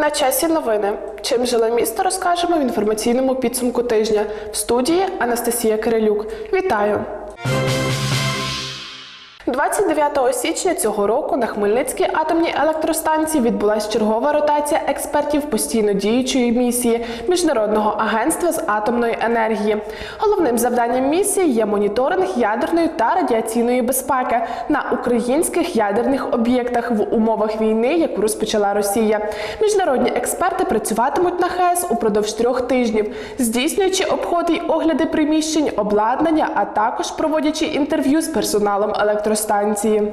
На часі новини. Чим жиле місто розкажемо в інформаційному підсумку тижня. В студії Анастасія Кирилюк. Вітаю! 29 січня цього року на Хмельницькій атомній електростанції відбулася чергова ротація експертів постійно діючої місії Міжнародного агентства з атомної енергії. Головним завданням місії є моніторинг ядерної та радіаційної безпеки на українських ядерних об'єктах в умовах війни, яку розпочала Росія. Міжнародні експерти працюватимуть на ХЕС упродовж трьох тижнів, здійснюючи обходи й огляди приміщень, обладнання, а також проводячи інтерв'ю з персоналом електростанції радіостанції.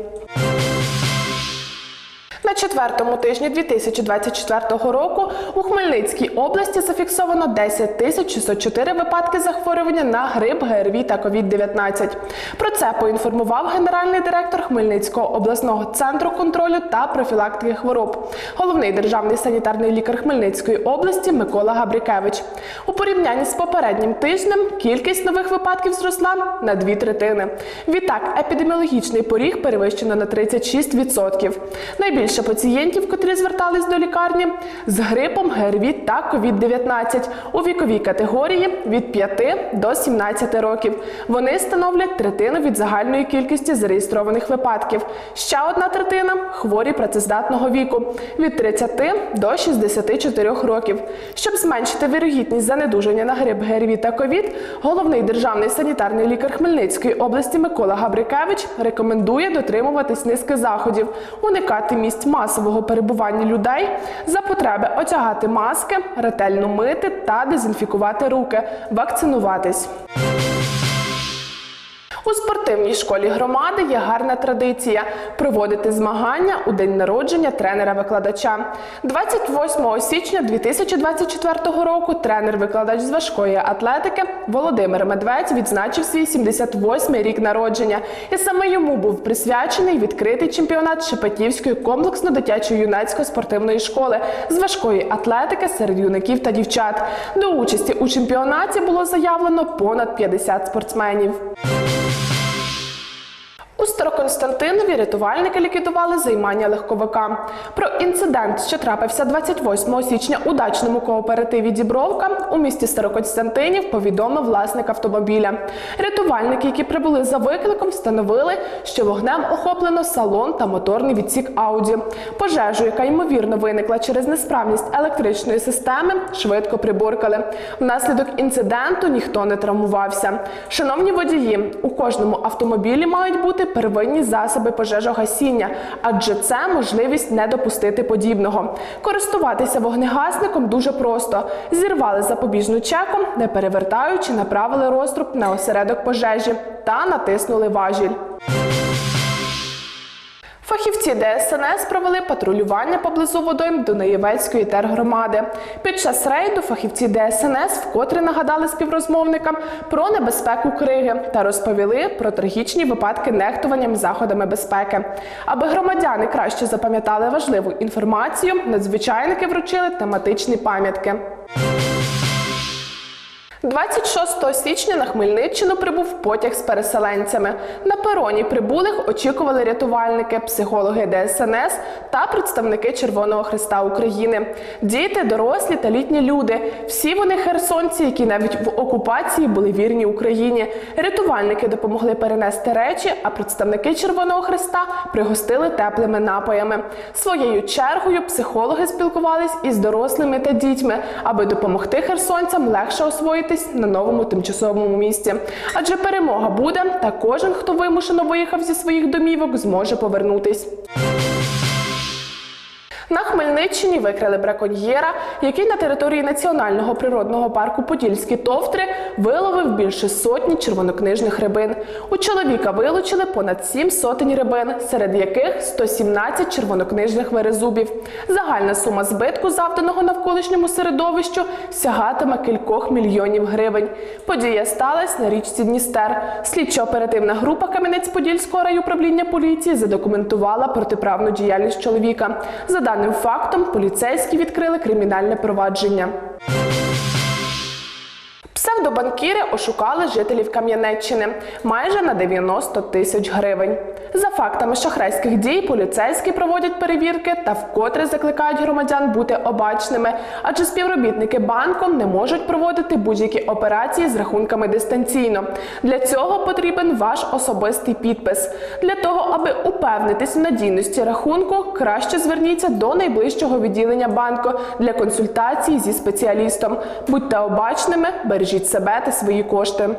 На четвертому тижні 2024 року у Хмельницькій області зафіксовано 10 тисяч 604 випадки захворювання на грип, ГРВІ та COVID-19. Про це поінформував генеральний директор Хмельницького обласного центру контролю та профілактики хвороб, головний державний санітарний лікар Хмельницької області Микола Габрікевич. У порівнянні з попереднім тижнем кількість нових випадків зросла на дві третини. Відтак, епідеміологічний поріг перевищено на 36%. Найбільше пацієнтів, котрі звертались до лікарні, з грипом, ГРВІ та COVID-19 у віковій категорії від 5 до 17 років. Вони становлять третину від загальної кількості зареєстрованих випадків. Ще одна третина хворі працездатного віку від 30 до 64 років. Щоб зменшити вірогідність занедужання на грип, ГРВІ та ковід, головний державний санітарний лікар Хмельницької області Микола Габрикевич рекомендує дотримуватись низки заходів, уникати місць масового перебування людей, за потреби одягати маски, ретельно мити та дезінфікувати руки, вакцинуватись. У спортивній школі громади є гарна традиція проводити змагання у день народження тренера-викладача. 28 січня 2024 року тренер-викладач з важкої атлетики Володимир Медведь відзначив свій 78-й рік народження, і саме йому був присвячений відкритий чемпіонат Шепетівської комплексно-дитячої юнацької спортивної школи з важкої атлетики серед юнаків та дівчат. До участі у чемпіонаті було заявлено понад 50 спортсменів. У Староконстантинові рятувальники ліквідували займання легковика. Про інцидент, що трапився 28 січня у дачному кооперативі Дібровка у місті Староконстантинів, повідомив власник автомобіля. Рятувальники, які прибули за викликом, встановили, що вогнем охоплено салон та моторний відсік Ауді. Пожежу, яка ймовірно виникла через несправність електричної системи, швидко приборкали. Внаслідок інциденту ніхто не травмувався. Шановні водії, у кожному автомобілі мають бути первинні засоби пожежогасіння, адже це можливість не допустити подібного. Користуватися вогнегасником дуже просто: зірвали запобіжну чеку, не перевертаючи, направили розтруб на осередок пожежі та натиснули важіль. Фахівці ДСНС провели патрулювання поблизу водойм Дунаєвецької тергромади. Під час рейду фахівці ДСНС вкотре нагадали співрозмовникам про небезпеку криги та розповіли про трагічні випадки нехтуванням заходами безпеки. Аби громадяни краще запам'ятали важливу інформацію, надзвичайники вручили тематичні пам'ятки. 26 січня на Хмельниччину прибув потяг з переселенцями. На пероні прибулих очікували рятувальники, психологи ДСНС та представники Червоного Христа України. Діти, дорослі та літні люди. Всі вони херсонці, які навіть в окупації були вірні Україні. Рятувальники допомогли перенести речі, а представники Червоного Христа пригостили теплими напоями. Своєю чергою психологи спілкувались із дорослими та дітьми, аби допомогти херсонцям легше освоїтись на новому тимчасовому місці. Адже перемога буде, та кожен, хто вимушено виїхав зі своїх домівок, зможе повернутись. На Хмельниччині викрили браконьєра, який на території національного природного парку Подільські товтри виловив більше сотні червонокнижних рибин. У чоловіка вилучили понад сім сотень рибин, серед яких 117 червонокнижних верезубів. Загальна сума збитку, завданого навколишньому середовищу, сягатиме кількох мільйонів гривень. Подія сталася на річці Дністер. Слідчо-оперативна група Кам'янець-Подільського райуправління поліції задокументувала протиправну діяльність чоловіка. За даним фактом, поліцейські відкрили кримінальне провадження. Псевдобанкіри ошукали жителів Кам'янеччини майже на 90 тисяч гривень. За фактами шахрайських дій поліцейські проводять перевірки та вкотре закликають громадян бути обачними, адже співробітники банку не можуть проводити будь-які операції з рахунками дистанційно. Для цього потрібен ваш особистий підпис. Для того, аби упевнитись в надійності рахунку, краще зверніться до найближчого відділення банку для консультації зі спеціалістом. Будьте обачними, бережіть себе та свої кошти.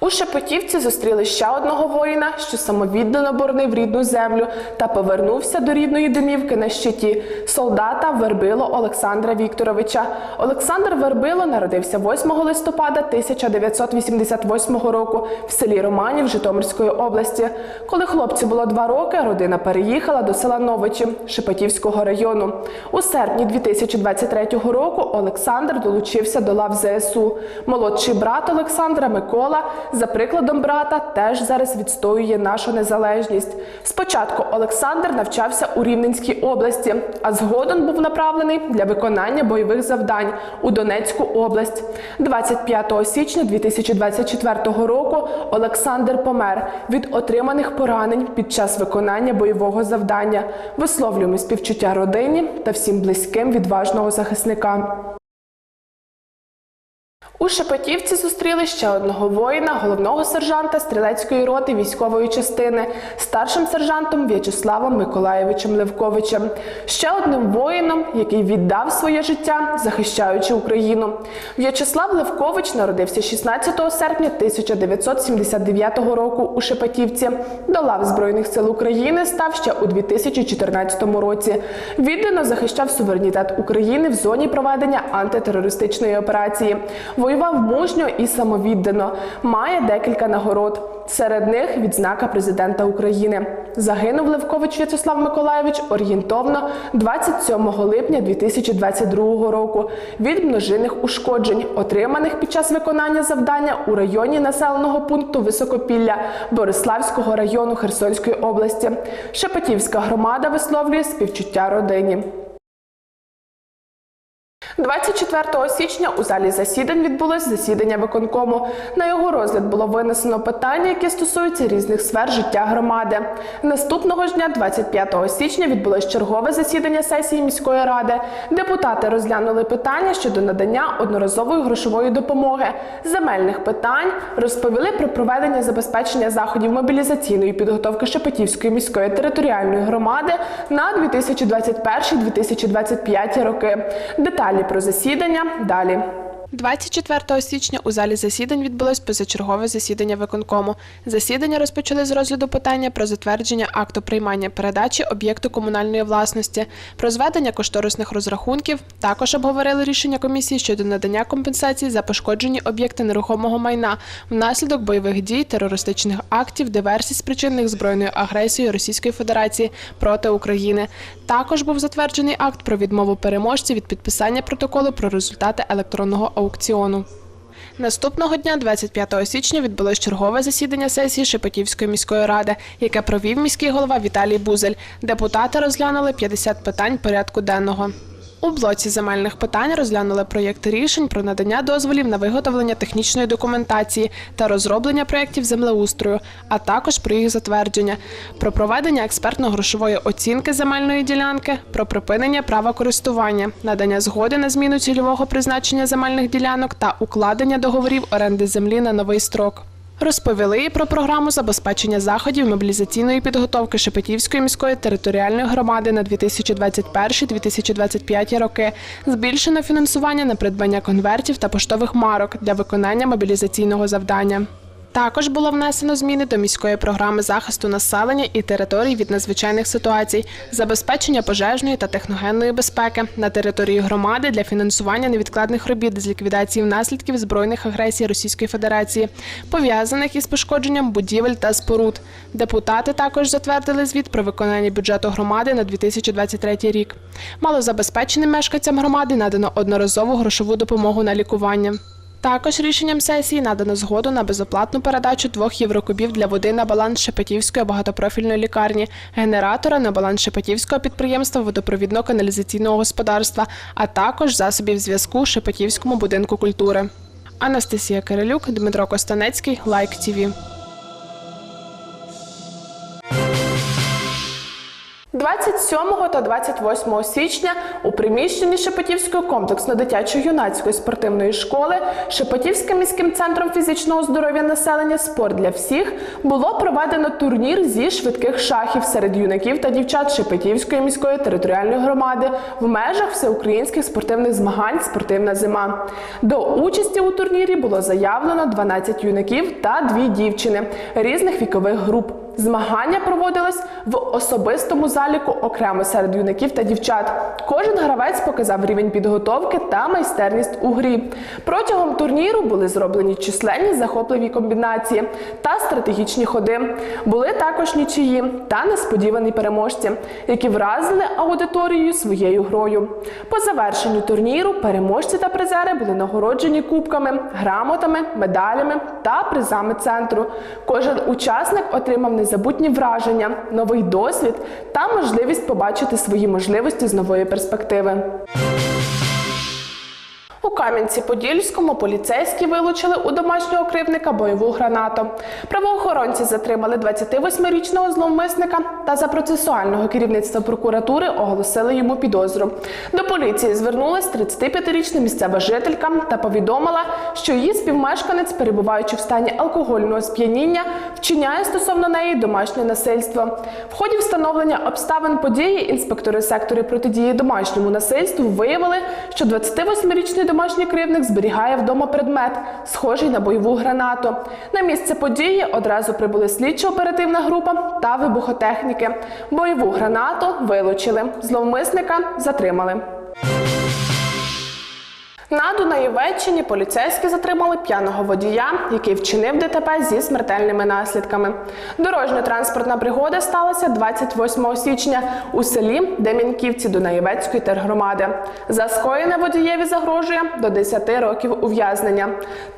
У Шепетівці зустріли ще одного воїна, що самовіддано боронив рідну землю та повернувся до рідної домівки на щиті солдата Вербило Олександра Вікторовича. Олександр Вербило народився 8 листопада 1988 року в селі Романів Житомирської області. Коли хлопцю було два роки, родина переїхала до села Новичі Шепетівського району. У серпні 2023 року Олександр долучився до лав ЗСУ. Молодший брат Олександра Микола за прикладом брата теж зараз відстоює нашу незалежність. Спочатку Олександр навчався у Рівненській області, а згодом був направлений для виконання бойових завдань у Донецьку область. 25 січня 2024 року Олександр помер від отриманих поранень під час виконання бойового завдання. Висловлюємо співчуття родині та всім близьким відважного захисника. У Шепетівці зустріли ще одного воїна, головного сержанта стрілецької роти військової частини, старшим сержантом В'ячеславом Миколаєвичем Левковичем, ще одним воїном, який віддав своє життя, захищаючи Україну. В'ячеслав Левкович народився 16 серпня 1979 року у Шепетівці. До лав Збройних сил України став ще у 2014 році. Віддано захищав суверенітет України в зоні проведення антитерористичної операції. Воював мужньо і самовіддано. Має декілька нагород. Серед них відзнака президента України. Загинув Левкович В'ячеслав Миколаєвич орієнтовно 27 липня 2022 року від множинних ушкоджень, отриманих під час виконання завдання у районі населеного пункту Високопілля Бориславського району Херсонської області. Шепетівська громада висловлює співчуття родині. 24 січня у залі засідань відбулось засідання виконкому. На його розгляд було винесено питання, які стосуються різних сфер життя громади. Наступного ж дня, 25 січня, відбулось чергове засідання сесії міської ради. Депутати розглянули питання щодо надання одноразової грошової допомоги, земельних питань, розповіли про проведення забезпечення заходів мобілізаційної підготовки Шепетівської міської територіальної громади на 2021-2025 роки. Деталі про засідання далі. 24 січня у залі засідань відбулось позачергове засідання виконкому. Засідання розпочали з розгляду питання про затвердження акту приймання передачі об'єкту комунальної власності, про зведення кошторисних розрахунків. Також обговорили рішення комісії щодо надання компенсації за пошкоджені об'єкти нерухомого майна внаслідок бойових дій, терористичних актів, диверсій, спричинених збройною агресією Російської Федерації проти України. Також був затверджений акт про відмову переможців від підписання протоколу про результати електронного аукціону. Наступного дня, 25 січня, відбулось чергове засідання сесії Шепетівської міської ради, яке провів міський голова Віталій Бузель. Депутати розглянули 50 питань порядку денного. У блоці земельних питань розглянули проєкти рішень про надання дозволів на виготовлення технічної документації та розроблення проєктів землеустрою, а також про їх затвердження, про проведення експертно-грошової оцінки земельної ділянки, про припинення права користування, надання згоди на зміну цільового призначення земельних ділянок та укладення договорів оренди землі на новий строк. Розповіли про програму забезпечення заходів мобілізаційної підготовки Шепетівської міської територіальної громади на 2021-2025 роки. Збільшено фінансування на придбання конвертів та поштових марок для виконання мобілізаційного завдання. Також було внесено зміни до міської програми захисту населення і територій від надзвичайних ситуацій, забезпечення пожежної та техногенної безпеки на території громади для фінансування невідкладних робіт з ліквідації наслідків збройних агресій Російської Федерації, пов'язаних із пошкодженням будівель та споруд. Депутати також затвердили звіт про виконання бюджету громади на 2023 рік. Малозабезпеченим мешканцям громади надано одноразову грошову допомогу на лікування. Також рішенням сесії надано згоду на безоплатну передачу двох єврокубів для води на баланс Шепетівської багатопрофільної лікарні, генератора на баланс Шепетівського підприємства водопровідно-каналізаційного господарства, а також засобів зв'язку Шепетівському будинку культури. Анастасія Кирилюк, Дмитро Костанецький, Лайк ТІВІ. 27 та 28 січня у приміщенні Шепетівської комплексно-дитячо-юнацької спортивної школи Шепетівським міським центром фізичного здоров'я населення Спорт для всіх було проведено турнір зі швидких шахів серед юнаків та дівчат Шепетівської міської територіальної громади в межах всеукраїнських спортивних змагань Спортивна зима. До участі у турнірі було заявлено 12 юнаків та дві дівчини різних вікових груп. Змагання проводились в особистому заліку окремо серед юнаків та дівчат. Кожен гравець показав рівень підготовки та майстерність у грі. Протягом турніру були зроблені численні захопливі комбінації та стратегічні ходи. Були також нічиї та несподівані переможці, які вразили аудиторію своєю грою. По завершенню турніру переможці та призери були нагороджені кубками, грамотами, медалями та призами центру. Кожен учасник отримав незабутні враження, новий досвід та можливість побачити свої можливості з нової перспективи. У Кам'янці-Подільському поліцейські вилучили у домашнього кривника бойову гранату. Правоохоронці затримали 28-річного зловмисника та за процесуального керівництва прокуратури оголосили йому підозру. До поліції звернулась 35-річна місцева жителька та повідомила, що її співмешканець, перебуваючи в стані алкогольного сп'яніння, вчиняє стосовно неї домашнє насильство. В ході встановлення обставин події інспектори сектору протидії домашньому насильству виявили, що 28-річний домашній кривник зберігає вдома предмет, схожий на бойову гранату. На місце події одразу прибули слідчо-оперативна група та вибухотехніки. Бойову гранату вилучили. Зловмисника затримали. На Дунаєвеччині поліцейські затримали п'яного водія, який вчинив ДТП зі смертельними наслідками. Дорожньо-транспортна пригода сталася 28 січня у селі Дем'янківці Дунаєвецької тергромади. За скоєне водієві загрожує до 10 років ув'язнення.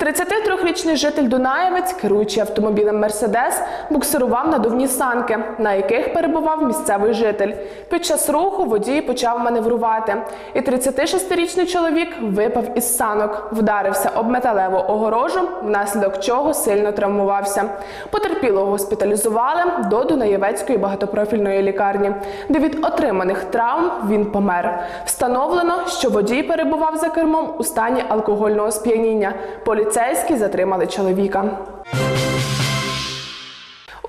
33-річний житель Дунаєвець, керуючи автомобілем Мерседес, буксирував надувні санки, на яких перебував місцевий житель. Під час руху водій почав маневрувати, і 36-річний чоловік випав із санок, вдарився об металеву огорожу, внаслідок чого сильно травмувався. Потерпілого госпіталізували до Дунаєвецької багатопрофільної лікарні, де від отриманих травм він помер. Встановлено, що водій перебував за кермом у стані алкогольного сп'яніння. Поліцейські затримали чоловіка.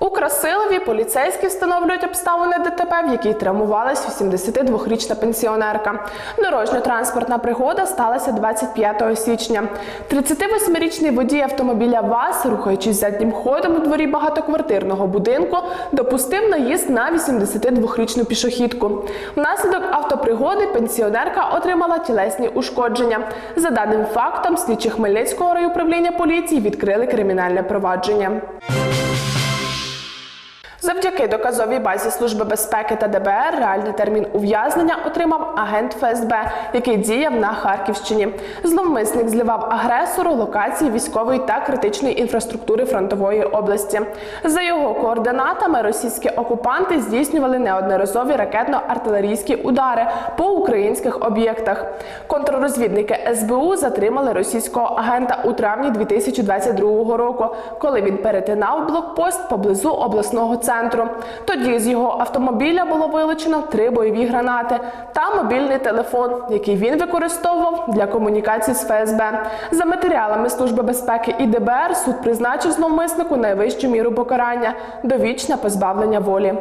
У Красилові поліцейські встановлюють обставини ДТП, в якій травмувалась 82-річна пенсіонерка. Дорожньо-транспортна пригода сталася 25 січня. 38-річний водій автомобіля ВАЗ, рухаючись заднім ходом у дворі багатоквартирного будинку, допустив наїзд на 82-річну пішохідку. Внаслідок автопригоди пенсіонерка отримала тілесні ушкодження. За даним фактом, слідчі Хмельницького райуправління поліції відкрили кримінальне провадження. Завдяки доказовій базі Служби безпеки та ДБР реальний термін ув'язнення отримав агент ФСБ, який діяв на Харківщині. Зловмисник зливав агресору локації військової та критичної інфраструктури фронтової області. За його координатами російські окупанти здійснювали неодноразові ракетно-артилерійські удари по українських об'єктах. Контррозвідники СБУ затримали російського агента у травні 2022 року, коли він перетинав блокпост поблизу обласного центру. Тоді з його автомобіля було вилучено три бойові гранати та мобільний телефон, який він використовував для комунікації з ФСБ. За матеріалами Служби безпеки і ДБР суд призначив зловмиснику найвищу міру покарання довічне позбавлення волі.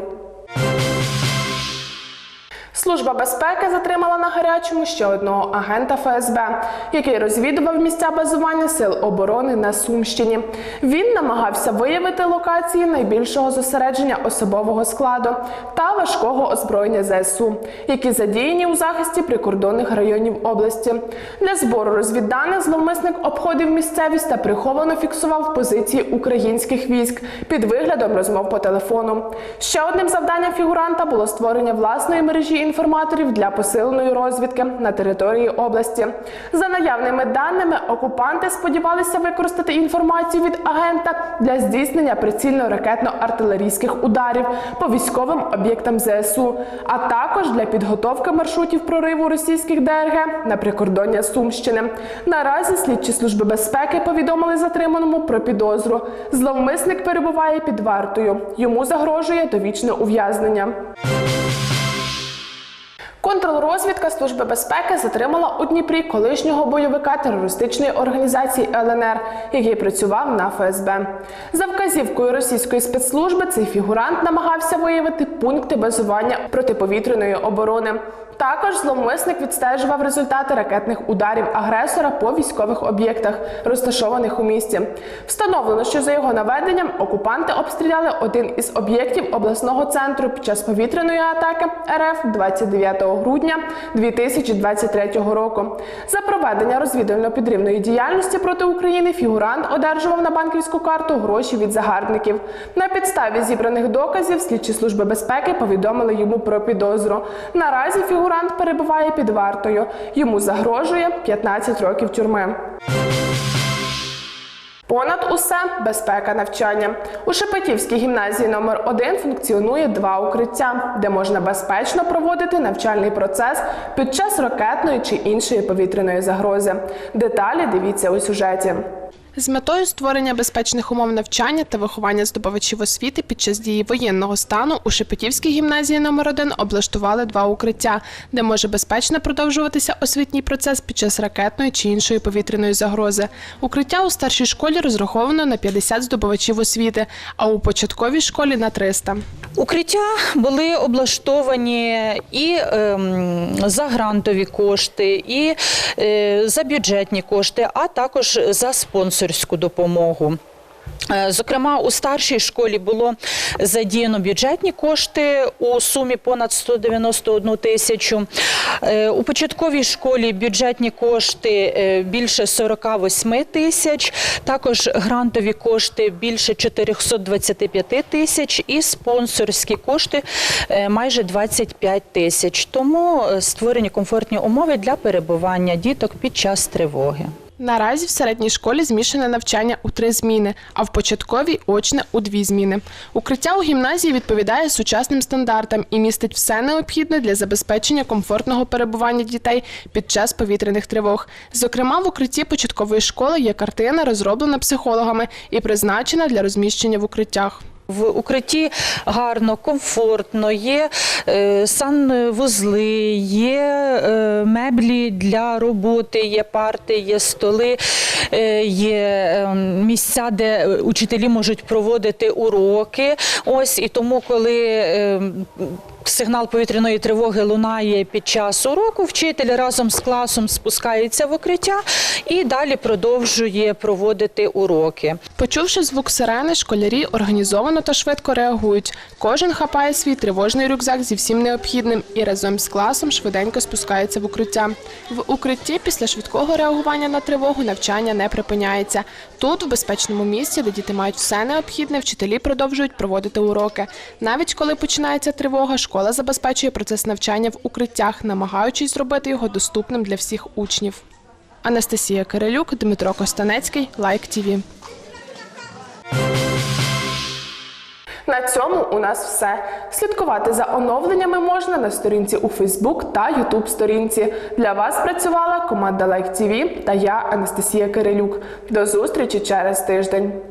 Служба безпеки затримала на гарячому ще одного агента ФСБ, який розвідував місця базування сил оборони на Сумщині. Він намагався виявити локації найбільшого зосередження особового складу та важкого озброєння ЗСУ, які задіяні у захисті прикордонних районів області. Для збору розвідданих зловмисник обходив місцевість та приховано фіксував позиції українських військ під виглядом розмов по телефону. Ще одним завданням фігуранта було створення власної мережі інформаторів для посиленої розвідки на території області. За наявними даними, окупанти сподівалися використати інформацію від агента для здійснення прицільно-ракетно-артилерійських ударів по військовим об'єктам ЗСУ, а також для підготовки маршрутів прориву російських ДРГ на прикордоння Сумщини. Наразі слідчі служби безпеки повідомили затриманому про підозру. Зловмисник перебуває під вартою. Йому загрожує довічне ув'язнення. Контррозвідка Служби безпеки затримала у Дніпрі колишнього бойовика терористичної організації ЛНР, який працював на ФСБ. За вказівкою російської спецслужби цей фігурант намагався виявити пункти базування протиповітряної оборони. Також зловмисник відстежував результати ракетних ударів агресора по військових об'єктах, розташованих у місті. Встановлено, що за його наведенням окупанти обстріляли один із об'єктів обласного центру під час повітряної атаки РФ 29 грудня 2023 року. За проведення розвідувально-підривної діяльності проти України фігурант одержував на банківську карту гроші від загарбників. На підставі зібраних доказів слідчі служби безпеки повідомили йому про підозру. Наразі фігурант перебуває під вартою. Йому загрожує 15 років тюрми. Понад усе безпека навчання. У Шепетівській гімназії номер 1 функціонує два укриття, де можна безпечно проводити навчальний процес під час ракетної чи іншої повітряної загрози. Деталі дивіться у сюжеті. З метою створення безпечних умов навчання та виховання здобувачів освіти під час дії воєнного стану у Шепетівській гімназії номер 1 облаштували два укриття, де може безпечно продовжуватися освітній процес під час ракетної чи іншої повітряної загрози. Укриття у старшій школі розраховано на 50 здобувачів освіти, а у початковій школі на 300. Укриття були облаштовані і ем, за грантові кошти, і е, за бюджетні кошти, а також за спонсорську допомогу. Е, Зокрема, у старшій школі було задіяно бюджетні кошти у сумі понад 191 тисячу. Е, У початковій школі бюджетні кошти е, більше 48 тисяч, також грантові кошти більше 425 тисяч і спонсорські кошти майже 25 тисяч. Тому створені комфортні умови для перебування діток під час тривоги. Наразі в середній школі змішане навчання у три зміни, а в початковій очне у дві зміни. Укриття у гімназії відповідає сучасним стандартам і містить все необхідне для забезпечення комфортного перебування дітей під час повітряних тривог. Зокрема, в укритті початкової школи є картина, розроблена психологами і призначена для розміщення в укриттях. В укритті гарно, комфортно, є е, санвузли, є е, меблі для роботи, є парти, є столи, е, є е, місця, де учителі можуть проводити уроки. Ось і тому, коли е, Сигнал повітряної тривоги лунає під час уроку. Вчитель разом з класом спускається в укриття і далі продовжує проводити уроки. Почувши звук сирени, школярі організовано та швидко реагують. Кожен хапає свій тривожний рюкзак зі всім необхідним і разом з класом швиденько спускається в укриття. В укритті після швидкого реагування на тривогу навчання не припиняється. Тут, в безпечному місці, де діти мають все необхідне, вчителі продовжують проводити уроки. Навіть коли починається тривога, школа забезпечує процес навчання в укриттях, намагаючись зробити його доступним для всіх учнів. Анастасія Кирилюк, Дмитро Костанецький, Лайк ТІВІ. На цьому у нас все. Слідкувати за оновленнями можна на сторінці у Фейсбук та Ютуб сторінці. Для вас працювала команда Лайк ТІВІ та я, Анастасія Кирилюк. До зустрічі через тиждень.